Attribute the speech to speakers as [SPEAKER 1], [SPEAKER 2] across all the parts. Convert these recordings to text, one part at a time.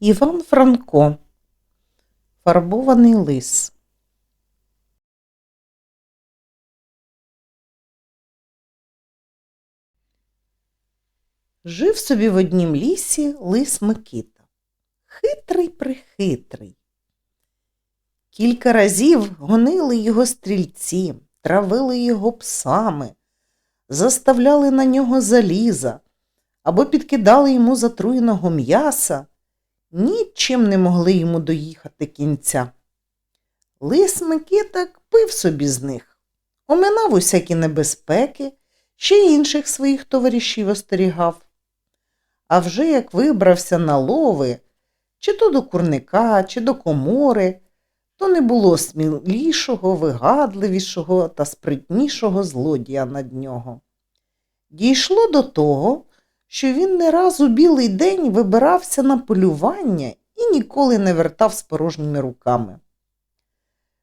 [SPEAKER 1] Іван Франко. Фарбований лис. Жив собі в однім лісі лис Микита. Хитрий прихитрий. Кілька разів гонили його стрільці, травили його псами, заставляли на нього заліза або підкидали йому затруєного м'яса, нічим не могли йому доїхати кінця. Лис Микита пив собі з них, оминав усякі небезпеки, ще інших своїх товаришів остерігав. А вже як вибрався на лови, чи то до курника, чи до комори, то не було смілішого, вигадливішого та спритнішого злодія над нього. Дійшло до того, що він не раз у білий день вибирався на полювання і ніколи не вертав з порожніми руками.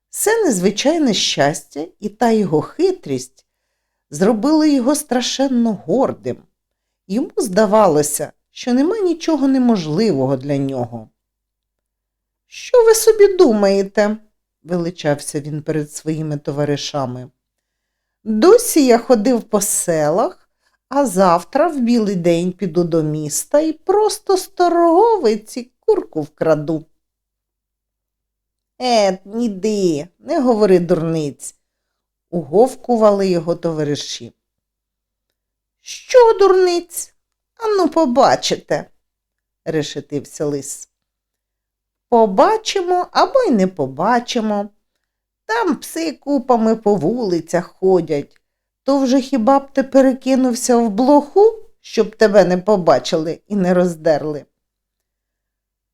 [SPEAKER 1] Це незвичайне щастя і та його хитрість зробили його страшенно гордим. Йому здавалося, що нема нічого неможливого для нього. Що ви собі думаєте? величався він перед своїми товаришами. Досі я ходив по селах, а завтра в білий день піду до міста і просто з торговиці курку вкраду. Ет, ніди, не говори дурниць, уговкували його товариші. Що, дурниць? Ану, побачите, решетився лис. Побачимо або й не побачимо. Там пси купами по вулицях ходять. То вже хіба б ти перекинувся в блоху, щоб тебе не побачили і не роздерли?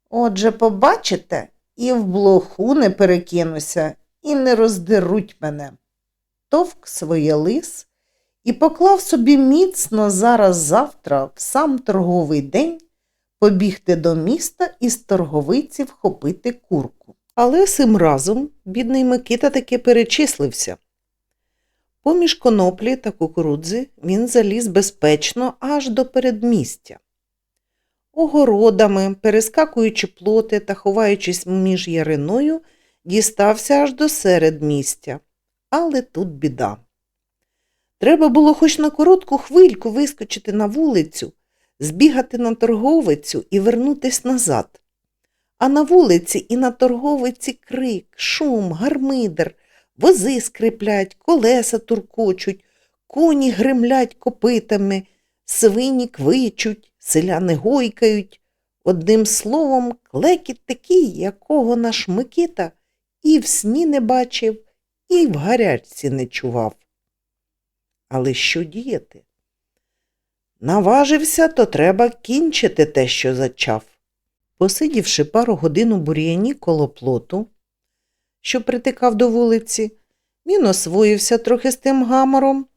[SPEAKER 1] Отже, побачите, і в блоху не перекинуся, і не роздеруть мене. Товк своє лис і поклав собі міцно зараз завтра, в сам торговий день, побігти до міста і з торговиці вхопити курку. Але цим разом бідний Микита таки перечислився. Поміж коноплі та кукурудзи він заліз безпечно аж до передмістя. Огородами, перескакуючи плоти та ховаючись між яриною, дістався аж до середмістя. Але тут біда. Треба було хоч на коротку хвильку вискочити на вулицю, збігати на торговицю і вернутись назад. А на вулиці і на торговиці крик, шум, гармидер, вози скриплять, колеса туркочуть, коні гримлять копитами, свині квичуть, селяни гойкають. Одним словом, клекіт такий, якого наш Микита і в сні не бачив, і в гарячці не чував. Але що діяти? Наважився, то треба кінчити те, що зачав. Посидівши пару годин у бур'яні коло плоту, що притикав до вулиці, він освоївся трохи з тим гамором,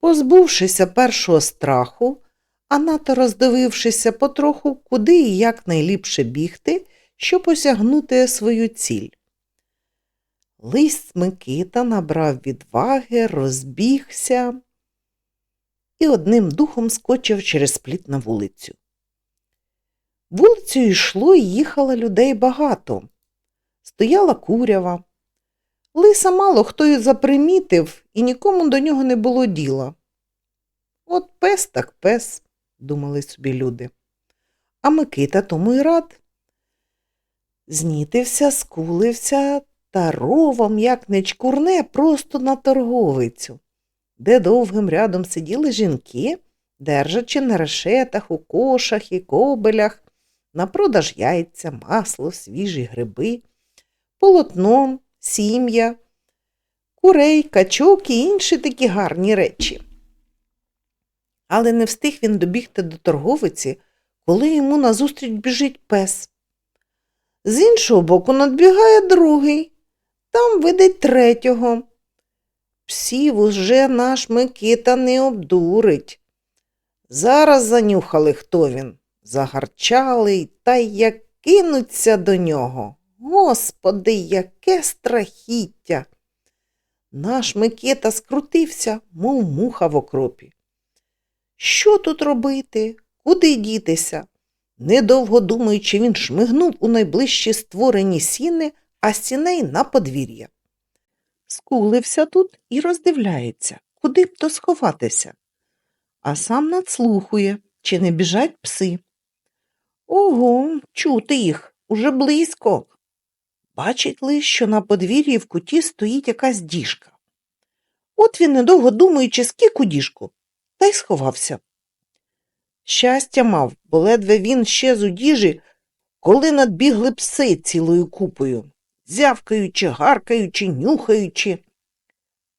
[SPEAKER 1] позбувшися першого страху, а нато роздивившися потроху, куди і як найліпше бігти, щоб осягнути свою ціль. Лист Микита набрав відваги, розбігся і одним духом скочив через пліт на вулицю. Вулицею йшло і їхало людей багато. Стояла курява. Лиса мало хто й запримітив, і нікому до нього не було діла. От пес так пес, думали собі люди. А Микита тому й рад. Знітився, скулився та ровом, як не чкурне, просто на торговицю, де довгим рядом сиділи жінки, держачи на решетах, у кошах і кобелях, на продаж яйця, масло, свіжі гриби, полотно, сім'я, курей, качок і інші такі гарні речі. Але не встиг він добігти до торговиці, коли йому назустріч біжить пес. З іншого боку надбігає другий, там видить третього. Псів уже наш Микита не обдурить. Зараз занюхали, хто він, загарчали та як кинуться до нього. Господи, яке страхіття! Наш Микита скрутився, мов муха в окропі. Що тут робити? Куди дітися? Недовго думаючи, він шмигнув у найближчі створені сіни, а сіней на подвір'я. Скулився тут і роздивляється, куди б то сховатися, а сам надслухує, чи не біжать пси. Ого, чути їх уже близько. Бачить лиш, що на подвір'ї в куті стоїть якась діжка. От він, недовго думаючи, скік у діжку, та й сховався. Щастя мав, бо ледве він ще з у діжі, коли надбігли пси цілою купою, зявкаючи, гаркаючи, нюхаючи.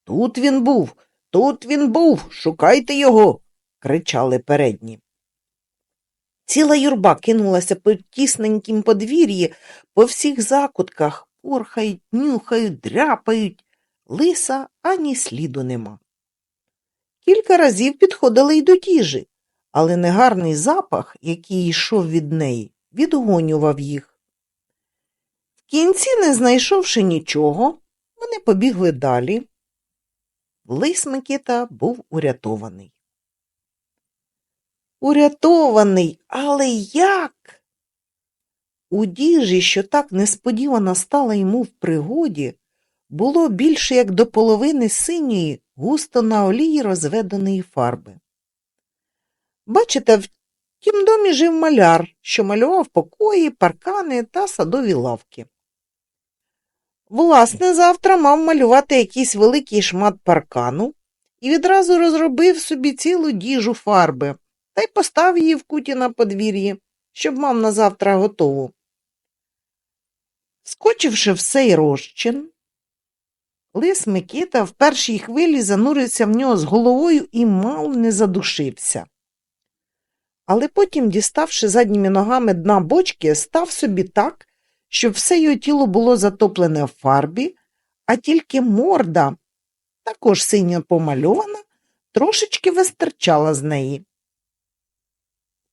[SPEAKER 1] Тут він був, тут він був, шукайте його, кричали передні. Ціла юрба кинулася по тісненькім подвір'ї, по всіх закутках, порхають, нюхають, дряпають. Лиса ані сліду нема. Кілька разів підходили й до тіжі, але негарний запах, який йшов від неї, відгонював їх. В кінці, не знайшовши нічого, вони побігли далі. Лис Микита був урятований. Урятований, але як? У діжі, що так несподівано стала йому в пригоді, було більше як до половини синьої, густо на олії розведеної фарби. Бачите, в тім домі жив маляр, що малював покої, паркани та садові лавки. Власне, завтра мав малювати якийсь великий шмат паркану і відразу розробив собі цілу діжу фарби та й постав її в куті на подвір'ї, щоб мав на завтра готову. Скочивши в сей розчин, лис Микита в першій хвилі занурився в нього з головою і мало не задушився. Але потім, діставши задніми ногами дна бочки, став собі так, щоб все його тіло було затоплене в фарбі, а тільки морда, також синьо помальована, трошечки вистирчала з неї.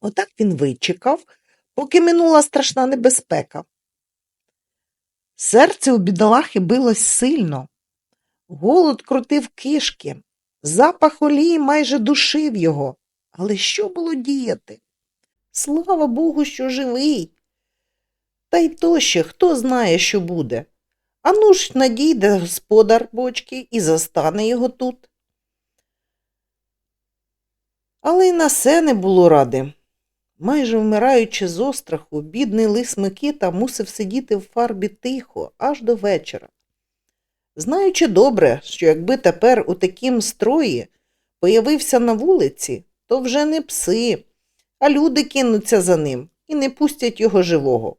[SPEAKER 1] Отак він вичекав, поки минула страшна небезпека. Серце у бідолахи билось сильно, голод крутив кишки, запах олії майже душив його. Але що було діяти? Слава Богу, що живий. Та й то ще хто знає, що буде. Ану ж надійде господар бочки і застане його тут. Але й на се не було ради. Майже вмираючи з остраху, бідний лис Микита мусив сидіти в фарбі тихо, аж до вечора. Знаючи добре, що якби тепер у такім строї появився на вулиці, то вже не пси, а люди кинуться за ним і не пустять його живого.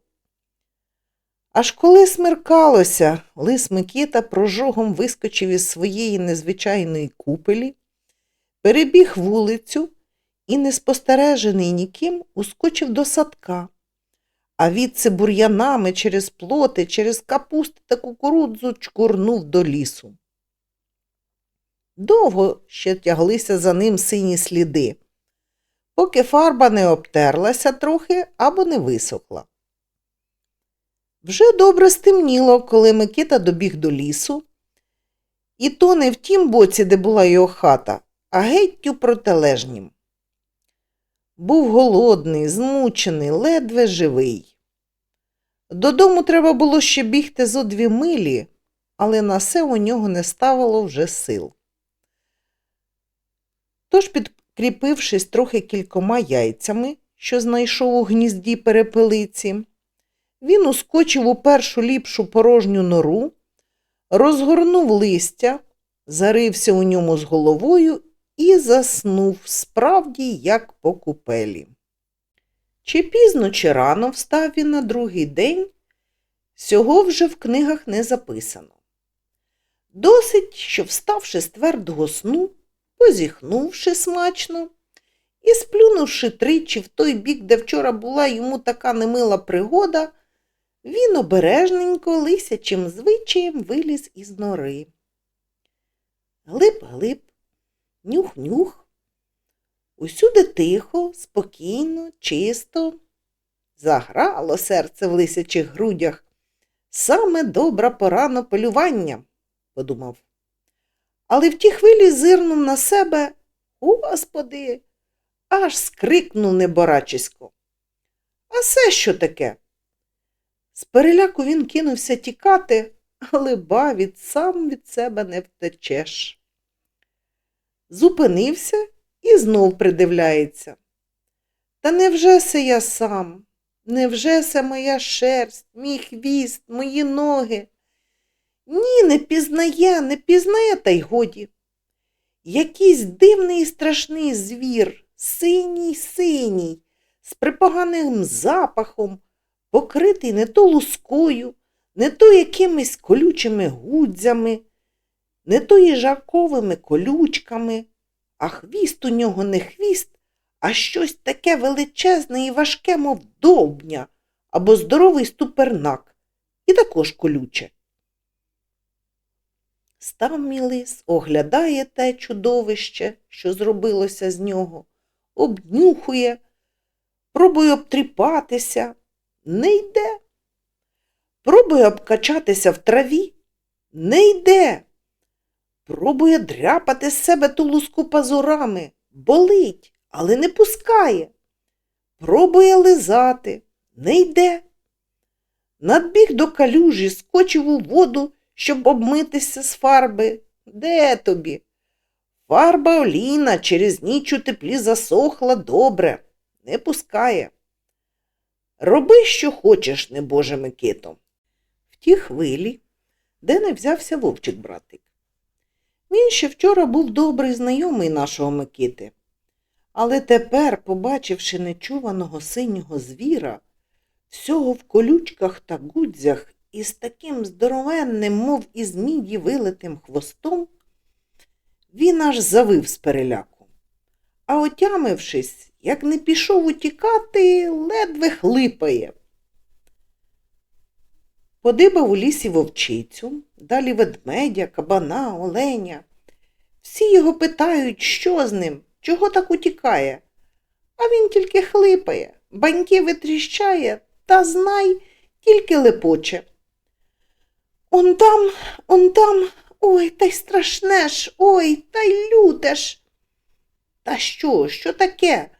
[SPEAKER 1] Аж коли смеркалося, лис Микита прожогом вискочив із своєї незвичайної купелі, перебіг вулицю і, неспостережений ніким, ускочив до садка, а відси бур'янами через плоти, через капусти та кукурудзу чкурнув до лісу. Довго ще тяглися за ним сині сліди, поки фарба не обтерлася трохи або не висохла. Вже добре стемніло, коли Микита добіг до лісу, і то не в тім боці, де була його хата, а геть у протилежнім. Був голодний, змучений, ледве живий. Додому треба було ще бігти зо дві милі, але на все у нього не ставило вже сил. Тож, підкріпившись трохи кількома яйцями, що знайшов у гнізді перепелиці, він ускочив у першу ліпшу порожню нору, розгорнув листя, зарився у ньому з головою і заснув справді, як по купелі. Чи пізно, чи рано встав він на другий день, цього вже в книгах не записано. Досить, що, вставши з твердого сну, позіхнувши смачно і сплюнувши тричі в той бік, де вчора була йому така немила пригода, він обережненько лисячим звичаєм виліз із нори. Глиб-глиб, нюх-нюх. Усюди тихо, спокійно, чисто. Заграло серце в лисячих грудях. Саме добра пора на полювання, подумав. Але в ті хвилі зирнув на себе, Господи, аж скрикнув неборачисько. А це що таке? З переляку він кинувся тікати, але ба, від сам від себе не втечеш. Зупинився і знов придивляється. Та невже се я сам? Невже се моя шерсть, мій хвіст, мої ноги? Ні, не пізнає, не пізнає, та й годі. Якийсь дивний і страшний звір, синій синій, з припоганим запахом, покритий не то лускою, не то якимись колючими гудзями, не то їжаковими колючками, а хвіст у нього не хвіст, а щось таке величезне і важке, мов довбня або здоровий ступернак, і також колюче. Став мій лис, оглядає те чудовище, що зробилося з нього, обнюхує, пробує обтріпатися, не йде. Пробує обкачатися в траві, не йде. Пробує дряпати з себе ту луску пазурами, болить, але не пускає. Пробує лизати, не йде. Надбіг до калюжі, скочив у воду, щоб обмитися з фарби. Де тобі? Фарба олійна через ніч у теплі засохла добре, не пускає. Роби, що хочеш, небоже Микито. В ті хвилі, де не взявся вовчик братик. Він ще вчора був добрий знайомий нашого Микити. Але тепер, побачивши нечуваного синього звіра, всього в колючках та гудзях і з таким здоровенним, мов із міді вилитим хвостом, він аж завив з переляку. А отямившись, як не пішов утікати, ледве хлипає. Подибав у лісі вовчицю, далі ведмедя, кабана, оленя. Всі його питають, що з ним, чого так утікає. А він тільки хлипає, баньки витріщає та знай, тільки лепоче. Он там, он там, ой, та й страшне ж, ой, та й люте ж. Та що, що таке?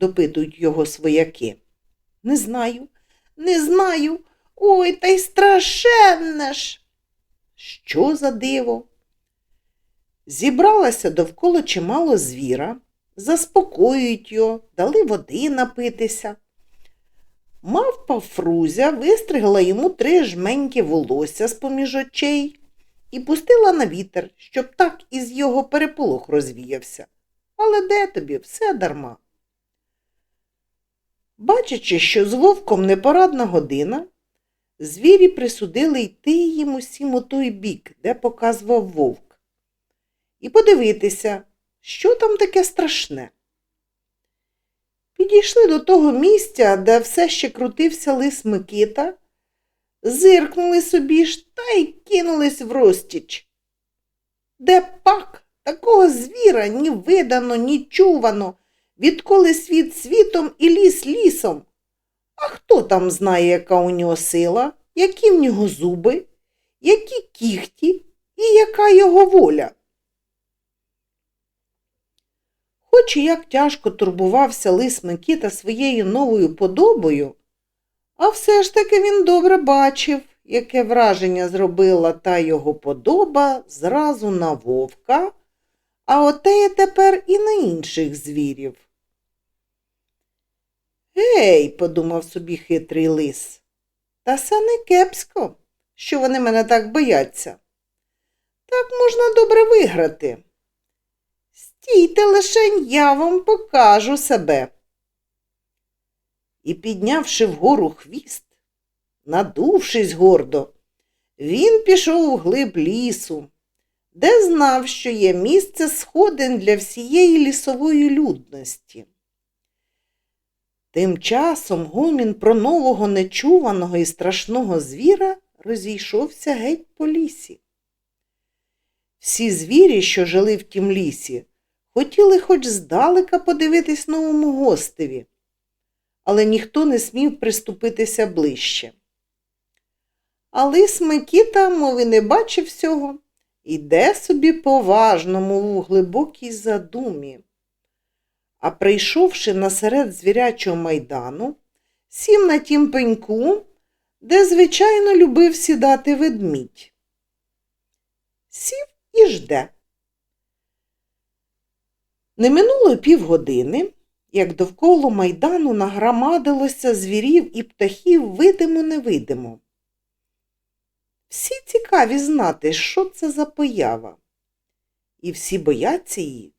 [SPEAKER 1] допитують його свояки. Не знаю, не знаю. Ой, та й страшенне ж. Що за диво? Зібралася довкола чимало звіра, заспокоюють його, дали води напитися. Мавпа Фрузя вистригла йому три жменьки волосся з-поміж очей і пустила на вітер, щоб так із його переполох розвіявся. Але де тобі все дарма? Бачачи, що з вовком непорадна година, звірі присудили йти їм усім у той бік, де показував вовк, і подивитися, що там таке страшне. Підійшли до того місця, де все ще крутився лис Микита, зиркнули собі ж та й кинулись в розтіч. Де пак такого звіра ні видано, ні чувано, відколи світ світом і ліс лісом. А хто там знає, яка у нього сила, які в нього зуби, які кіхті і яка його воля? Хоч і як тяжко турбувався лис Микіта своєю новою подобою, а все ж таки він добре бачив, яке враження зробила та його подоба зразу на вовка, а отеє тепер і на інших звірів. Гей, подумав собі хитрий лис, та це не кепсько, що вони мене так бояться. Так можна добре виграти. Стійте лишень, я вам покажу себе. І, піднявши вгору хвіст, надувшись гордо, він пішов глиб лісу, де знав, що є місце сходин для всієї лісової людності. Тим часом гомін про нового нечуваного і страшного звіра розійшовся геть по лісі. Всі звірі, що жили в тім лісі, хотіли хоч здалека подивитись новому гостеві, але ніхто не смів приступитися ближче. А лис Микіта, мов і не бачив всього, іде собі поважно, мов у глибокій задумі. А прийшовши насеред звірячого майдану, сів на тім пеньку, де, звичайно, любив сідати ведмідь. Сів і жде. Не минуло півгодини, як довкола майдану нагромадилося звірів і птахів видимо-невидимо. Всі цікаві знати, що це за поява, і всі бояться її.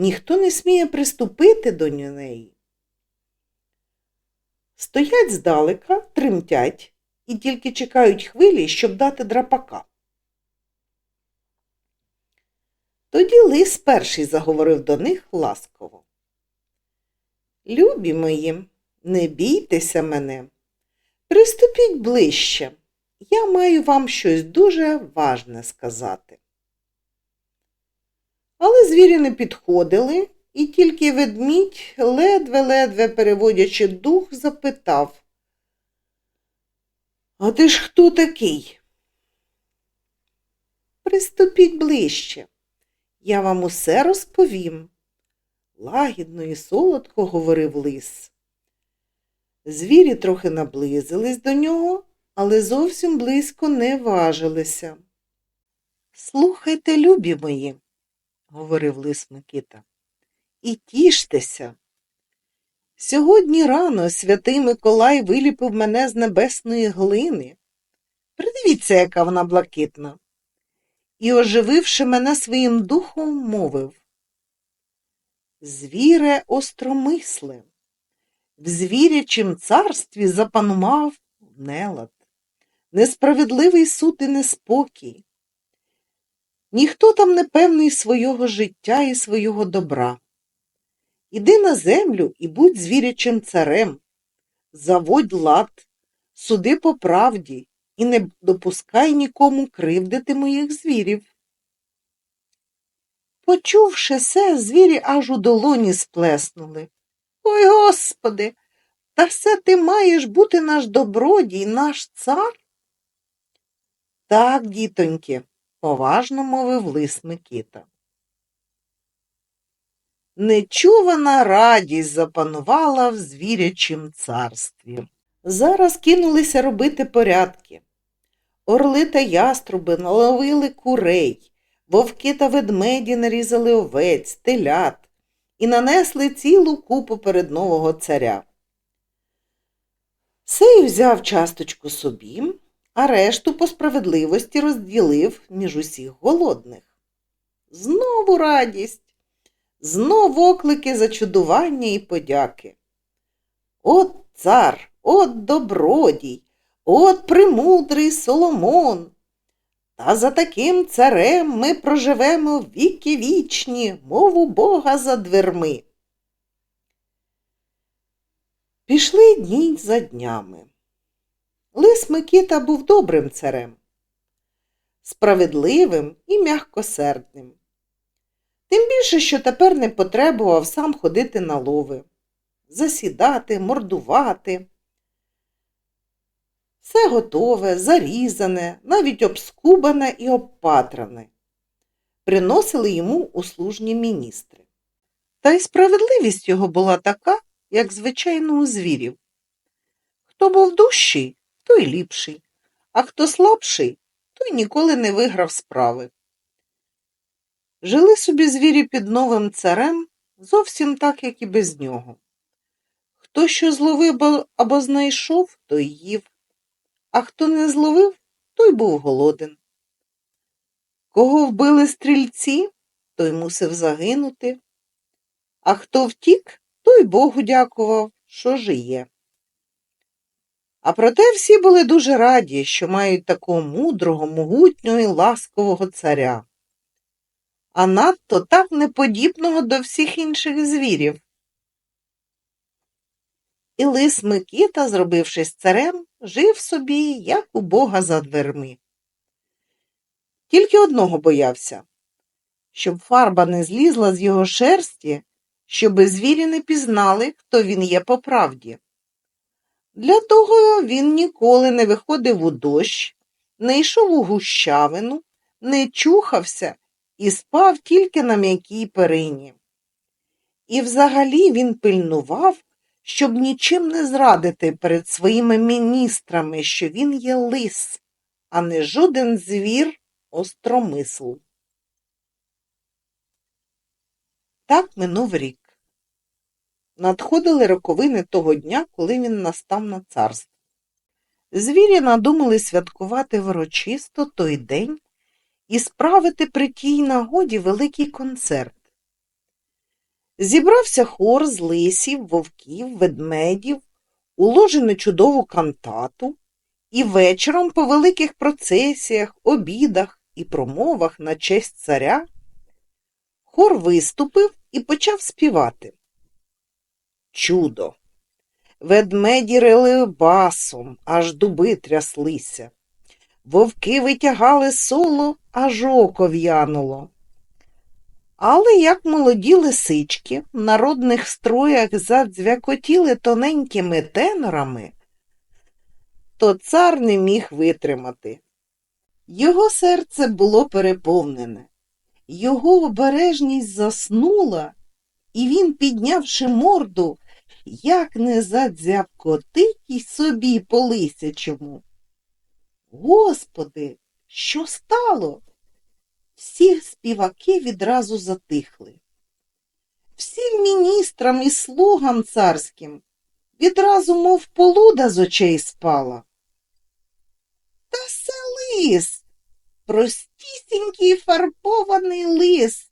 [SPEAKER 1] Ніхто не сміє приступити до неї. Стоять здалека, тремтять і тільки чекають хвилі, щоб дати драпака. Тоді лис перший заговорив до них ласково. Любі мої, не бійтеся мене, приступіть ближче. Я маю вам щось дуже важне сказати. Але звірі не підходили, і тільки ведмідь, ледве-ледве переводячи дух, запитав. А ти ж хто такий? Приступіть ближче, я вам усе розповім. Лагідно і солодко говорив лис. Звірі трохи наблизились до нього, але зовсім близько не важилися. Слухайте, любі мої, говорив лис Микита, і тіштеся. Сьогодні рано святий Миколай виліпив мене з небесної глини. Придивіться, яка вона блакитна. І, ожививши мене своїм духом, мовив Звіре остромисле, в звірячім царстві запанував нелад, несправедливий суд і неспокій. Ніхто там не певний свого життя і свого добра. Іди на землю і будь звірячим царем, заводь лад, суди по правді і не допускай нікому кривдити моїх звірів. Почувши се, звірі аж у долоні сплеснули. Ой господи, та все ти маєш бути наш добродій, наш цар? Так, дітоньки, поважно мовив лис Микита. Нечувана радість запанувала в звірячім царстві. Зараз кинулися робити порядки. Орли та яструби наловили курей, вовки та ведмеді нарізали овець, телят і нанесли цілу купу перед нового царя. Сей взяв часточку собі, а решту по справедливості розділив між усіх голодних. Знову радість, знов оклики зачудування і подяки. От цар, от добродій, от премудрий Соломон. Та за таким царем ми проживемо віки вічні, мову Бога за дверми. Пішли дні за днями. Лис Микита був добрим царем, справедливим і м'якосердним. Тим більше, що тепер не потребував сам ходити на лови, засідати, мордувати. Все готове, зарізане, навіть обскубане і обпатране. Приносили йому услужні міністри. Та й справедливість його була така, як звичайно у звірів. Хто був дужчий, той ліпший, а хто слабший, той ніколи не виграв справи. Жили собі звірі під новим царем зовсім так, як і без нього. Хто що зловив або знайшов, той їв, а хто не зловив, той був голоден. Кого вбили стрільці, той мусив загинути, а хто втік, той Богу дякував, що жиє. А проте всі були дуже раді, що мають такого мудрого, могутнього і ласкового царя, а надто так неподібного до всіх інших звірів. І лис Микита, зробившись царем, жив собі, як у бога за дверми. Тільки одного боявся, щоб фарба не злізла з його шерсті, щоби звірі не пізнали, хто він є по правді. Для того він ніколи не виходив у дощ, не йшов у гущавину, не чухався і спав тільки на м'якій перині. І взагалі він пильнував, щоб нічим не зрадити перед своїми міністрами, що він є лис, а не жоден звір остромисл. Так минув рік. Надходили роковини того дня, коли він настав на царство. Звірі надумали святкувати врочисто той день і справити при тій нагоді великий концерт. Зібрався хор з лисів, вовків, ведмедів, уложену чудову кантату, і вечором по великих процесіях, обідах і промовах на честь царя хор виступив і почав співати. Чудо! Ведмеді рили басом, аж дуби тряслися. Вовки витягали соло, аж око в'януло. Але як молоді лисички в народних строях задзвякотіли тоненькими тенорами, то цар не міг витримати. Його серце було переповнене, його обережність заснула, і він, піднявши морду, як не задзявкотить й собі по лисячому. Господи, що стало? Всі співаки відразу затихли. Всім міністрам і слугам царським відразу, мов полуда з очей спала. Та це лис, простісінький фарбований лис,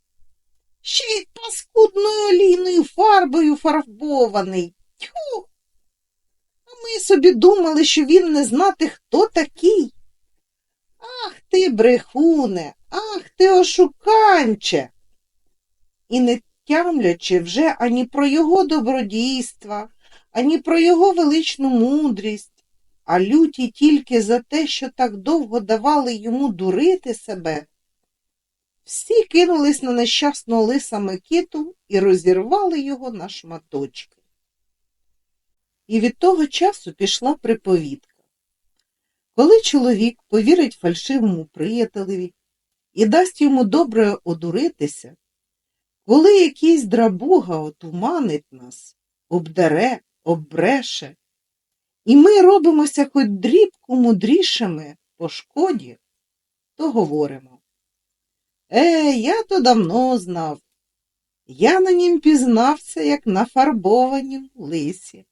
[SPEAKER 1] ще й паскудною олійною фарбою фарбований. Тьху! А ми собі думали, що він не знати, хто такий. Ах ти, брехуне, ах ти ошуканче. І не тямлячи вже ані про його добродійства, ані про його величну мудрість, а люті тільки за те, що так довго давали йому дурити себе, всі кинулись на нещасного лиса Микиту і розірвали його на шматочки. І від того часу пішла приповідка. Коли чоловік повірить фальшивому приятелеві і дасть йому добре одуритися, коли якийсь драбуга отуманить нас, обдере, оббреше, і ми робимося хоч дрібку мудрішими по шкоді, то говоримо. Е, я то давно знав. Я на нім пізнався, як на фарбованім лисі.